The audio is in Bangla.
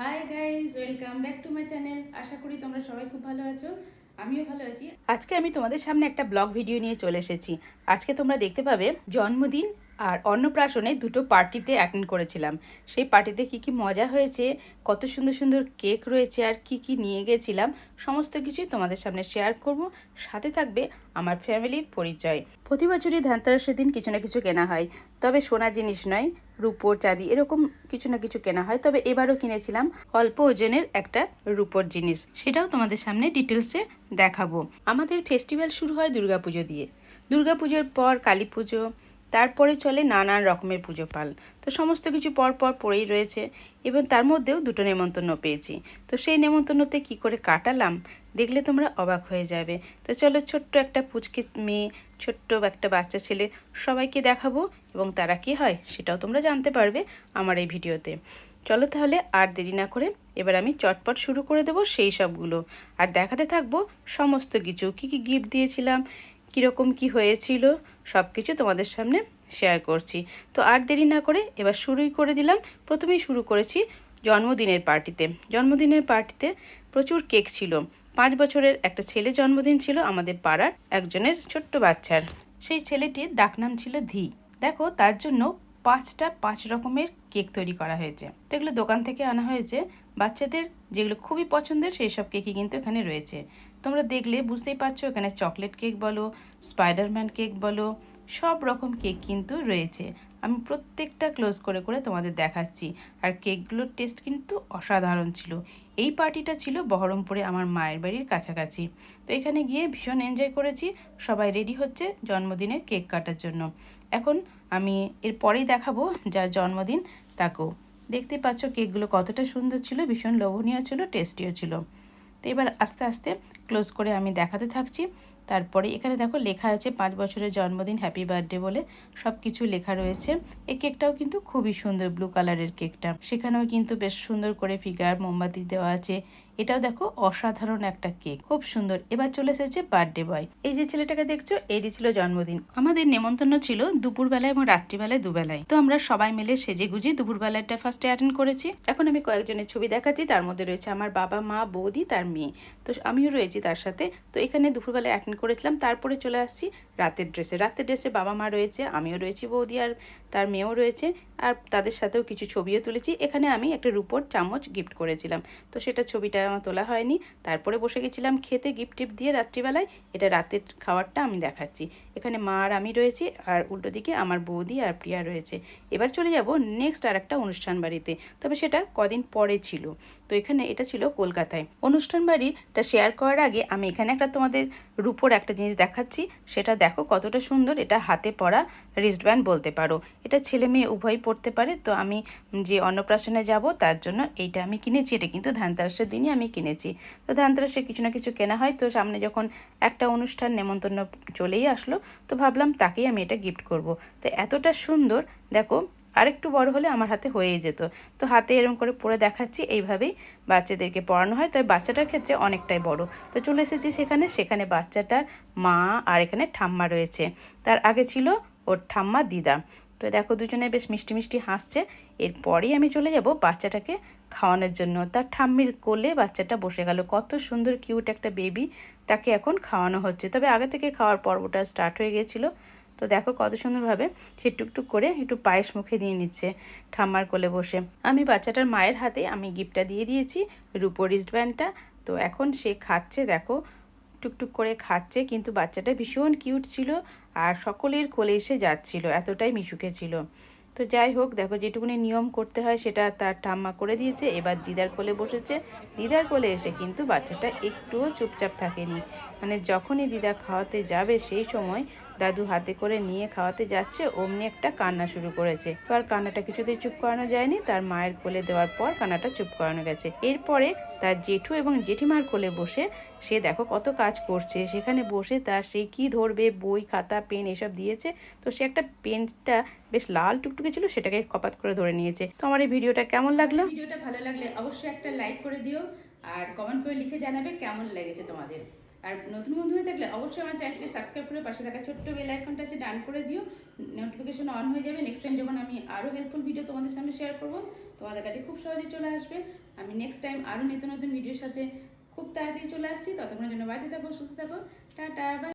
Hi guys welcome back to my channel আশা করি তোমরা সবাই খুব ভালো আছো। আমিও ভালো আছি। আজকে আমি তোমাদের সামনে একটা ব্লগ ভিডিও নিয়ে চলে এসেছি। আজকে তোমরা দেখতে পাবে জন্মদিন আর অন্নপ্রাশনে দুটো পার্টিতে অ্যাটেন্ড করেছিলাম। সেই পার্টিতে কি কি মজা হয়েছে, কত সুন্দর সুন্দর কেক রয়েছে আর কি কি নিয়ে গেছিলাম, সমস্ত কিছুই তোমাদের সামনে শেয়ার করব। সাথে থাকবে আমার ফ্যামিলির পরিচয়। প্রতি বছরই ধানতেরাসের দিন কিছু না কিছু কেনা হয়। তবে সোনা জিনিস নয়, রূপোর চাঁদি এরকম কিছু না কিছু কেনা হয়। তবে এবারও কিনেছিলাম অল্প ওজনের একটা রূপোর জিনিস। সেটাও তোমাদের সামনে ডিটেলসে দেখাবো। আমাদের ফেস্টিভ্যাল শুরু হয় দুর্গাপুজো দিয়ে। দুর্গাপুজোর পর কালী পুজো তারপরে চলে নানান রকমের পুজো পাল তো সমস্ত কিছু পর পর পড়েই রয়েছে এবং তার মধ্যেও দুটো নেমন্তন্ন পেয়েছি। তো সেই নেমন্তন্নতে কি করে কাটালাম দেখলে তোমরা অবাক হয়ে যাবে। তো চলো ছোট্ট একটা পুচকে মেয়ে, ছোট্ট একটা বাচ্চা ছেলে সবাইকে দেখাবো এবং তারা কি হয় সেটাও তোমরা জানতে পারবে আমার এই ভিডিওতে। চলো তাহলে আর দেরি না করে এবার আমি চটপট শুরু করে দেবো সেই সবগুলো। আর দেখাতে থাকব সমস্ত কিছু। কী কী গিফট দিয়েছিলাম কীরকম কি হয়েছিল সব কিছু তোমাদের সামনে শেয়ার করছি। তো আর দেরি না করে এবার শুরুই করে দিলাম। প্রথমেই শুরু করেছি জন্মদিনের পার্টিতে জন্মদিনের পার্টিতে প্রচুর কেক ছিল। পাঁচ বছরের একটা ছেলে জন্মদিন ছিল আমাদের পাড়ার একজনের ছোট্ট বাচ্চার। সেই ছেলেটির ডাকনাম ছিল ধি। দেখো, তার জন্য পাঁচটা পাঁচ রকমের কেক তৈরি করা হয়েছে। তো এগুলো দোকান থেকে আনা হয়েছে। বাচ্চাদের যেগুলো খুবই পছন্দের সেই সব কেকই কিন্তু এখানে রয়েছে। তোমরা দেখলে বুঝতেই পারছ এখানে চকলেট কেক বলো, স্পাইডারম্যান কেক বলো, সব রকম কেক কিন্তু রয়েছে। আমি প্রত্যেকটা ক্লোজ করে করে তোমাদের দেখাচ্ছি। আর কেকগুলোর টেস্ট কিন্তু অসাধারণ ছিল। এই পার্টিটা ছিল বহরমপুরে আমার মায়ের বাড়ির কাছাকাছি। তো এখানে গিয়ে ভীষণ এনজয় করেছি। সবাই রেডি হচ্ছে জন্মদিনের কেক কাটার জন্য। এখন আমি এর পরেই দেখাবো যার জন্মদিন তাকেও দেখতে পাচ্ছ কেকগুলো কতটা সুন্দর ছিল, ভীষণ লোভনীয় ছিল, টেস্টিও ছিল। তো এবার আস্তে আস্তে ক্লোজ করে আমি দেখাতে থাকছি। তারপরে এখানে দেখো লেখা আছে পাঁচ বছরের জন্মদিন হ্যাপি বার্থডে বলে সব কিছু লেখা রয়েছে। এই কেকটাও কিন্তু খুবই সুন্দর ব্লু কালারের কেকটা। সেখানেও কিন্তু বেশ সুন্দর করে ফিগার মোমবাতি দেওয়া আছে। এটাও দেখো অসাধারণ একটা কেক, খুব সুন্দর। এবার চলে এসেছে বার্থডে বয় এই যে ছেলেটাকে দেখছ, এরই ছিল জন্মদিন। আমাদের নেমন্তন্ন ছিল দুপুরবেলায় এবং রাত্রিবেলায় দুবেলায়। তো আমরা সবাই মিলে সেজে গুজে দুপুরবেলাটা ফার্স্টে অ্যাটেন্ড করেছি। এখন আমি কয়েকজনের ছবি দেখাচ্ছি। তার মধ্যে রয়েছে আমার বাবা, মা, বৌদি, তার মেয়ে। তো আমিও রয়েছি তার সাথে। তো এখানে দুপুরবেলা অ্যাটেন্ড করেছিলাম। তারপরে চলে আসছি রাতের ড্রেসে রাতের ড্রেসে বাবা মা রয়েছে, আমিও রয়েছি, বৌদি আর তার মেয়েও রয়েছে। আর তাদের সাথেও কিছু ছবিও তুলেছি। এখানে আমি একটা রুপোর চামচ গিফট করেছিলাম। তো সেটা ছবিটা আমার তোলা হয়নি। তারপরে বসে গেছিলাম খেতে গিফট টিপ দিয়ে রাত্রিবেলায়। এটা রাতের খাবারটা আমি দেখাচ্ছি। এখানে মা আর আমি রয়েছি আর উল্টো দিকে আমার বৌদি আর প্রিয়া রয়েছে। এবার চলে যাব নেক্সট আর একটা অনুষ্ঠান বাড়িতে। তবে সেটা কদিন পরে ছিল। তো এখানে এটা ছিল কলকাতায়। অনুষ্ঠান বাড়িটা শেয়ার করার আগে আমি এখানে একটা তোমাদের রুপোর একটা জিনিস দেখাচ্ছি। সেটা দেখো কতটা সুন্দর, এটা হাতে পরা রিস্টব্যান্ড বলতে পারো। এটা ছেলে মেয়ে উভয়ই পড়তে পারে, তো আমি যে অন্নপ্রাশনে যাব তার জন্য এইটা আমি কিনেছি, এটা কিন্তু ধানতেরাসের দিনই আমি কিনেছি। তো ধানতেরাসে কিছু না কিছু কেনা হয়, তো সামনে যখন একটা অনুষ্ঠান নেমন্তন্ন চলেই আসলো, তো ভাবলাম তাকেই আমি এটা গিফট করব। তো এতটা সুন্দর, দেখো আরেকটু বড় হলে আমার হাতে হয়েই যেত। তো হাতে এরকম করে পরে দেখাচ্ছি, এইভাবেই বাচ্চাদেরকে পড়ানো হয়। তবে বাচ্চাটার ক্ষেত্রে অনেকটাই বড়। তো চলে এসেছি সেখানে সেখানে বাচ্চাটার মা আর এখানে ঠাম্মা রয়েছে। তার আগে ছিল ওর ঠাম্মা দিদা। তো দেখো দুজনে বেশ মিষ্টি মিষ্টি হাসছে। এরপরেই আমি চলে যাব বাচ্চাটাকে খাওয়ানোর জন্য। তার ঠাম্মির কোলে বাচ্চাটা বসে গেল। কত সুন্দর, কিউট একটা বেবি তাকে এখন খাওয়ানো হচ্ছে। তবে আগে থেকে খাওয়ার পর্বটা স্টার্ট হয়ে গিয়েছিল। তো দেখো কত সুন্দরভাবে সে টুকটুক করে একটু পায়েস মুখে দিয়ে নিচ্ছে ঠাম্মার কোলে বসে। আমি বাচ্চাটার মায়ের হাতে আমি গিফটটা দিয়ে দিয়েছি, রুপো রিস্টব্যান্ডটা তো এখন সে খাচ্ছে, দেখো, টুকটুক করে খাচ্ছে, কিন্তু বাচ্চাটা ভীষণ কিউট ছিল আর সকলের কোলে এসে যাচ্ছিল, এতটাই মিশুকে ছিল। তো যাই হোক, দেখো যেটুকুনি নিয়ম করতে হয় সেটা তার ঠাম্মা করে দিয়েছে, এবার দিদার কোলে বসেছে। দিদার কোলে এসে কিন্তু বাচ্চাটা একটুও চুপচাপ থাকেনি। মানে যখনই দিদা খাওয়াতে যাবে সেই সময় দাদু হাতে করে নিয়ে খাওয়াতে যাচ্ছে, অমনি একটা কান্না শুরু করেছে। তো আর কান্নাটা কিছুতেই চুপ করানো যায়নি, তার মায়ের কোলে দেওয়ার পর কান্নাটা চুপ করানো গেছে। এরপরে তার জেঠু এবং জেঠিমার কোলে বসে সে দেখো কত কাজ করছে, সেখানে বসে তার সে কি ধরবে, বই, খাতা, পেন এসব দিয়েছে। তো সে একটা পেনটা বেশ লাল টুকটুকে ছিল, সেটাকে কপাত করে ধরে নিয়েছে। তো আমার এই ভিডিওটা কেমন লাগল? ভিডিওটা ভালো লাগলে অবশ্যই একটা লাইক করে দিও, আর কমেন্ট করে লিখে জানাবে কেমন লেগেছে তোমাদের। আর নতুন বন্ধু হয়ে থাকলে অবশ্যই আমার চ্যানেলটিকে সাবস্ক্রাইব করে পাশে থাকা ছোট্ট বেল আইকনটা আছে ডান করে দিও। নোটিফিকেশন অন হয়ে যাবে। নেক্সট টাইম যখন আমি আরও হেল্পফুল ভিডিও তোমাদের সামনে শেয়ার করব, তোমাদের কাছে খুব সহজে চলে আসবে। আমি নেক্সট টাইম আরও নিত্য নতুন ভিডিওর সাথে খুব তাড়াতাড়ি চলে আসছি। ততক্ষণের জন্য বাড়িতে থাকো, সুস্থ থাকো। Tata bye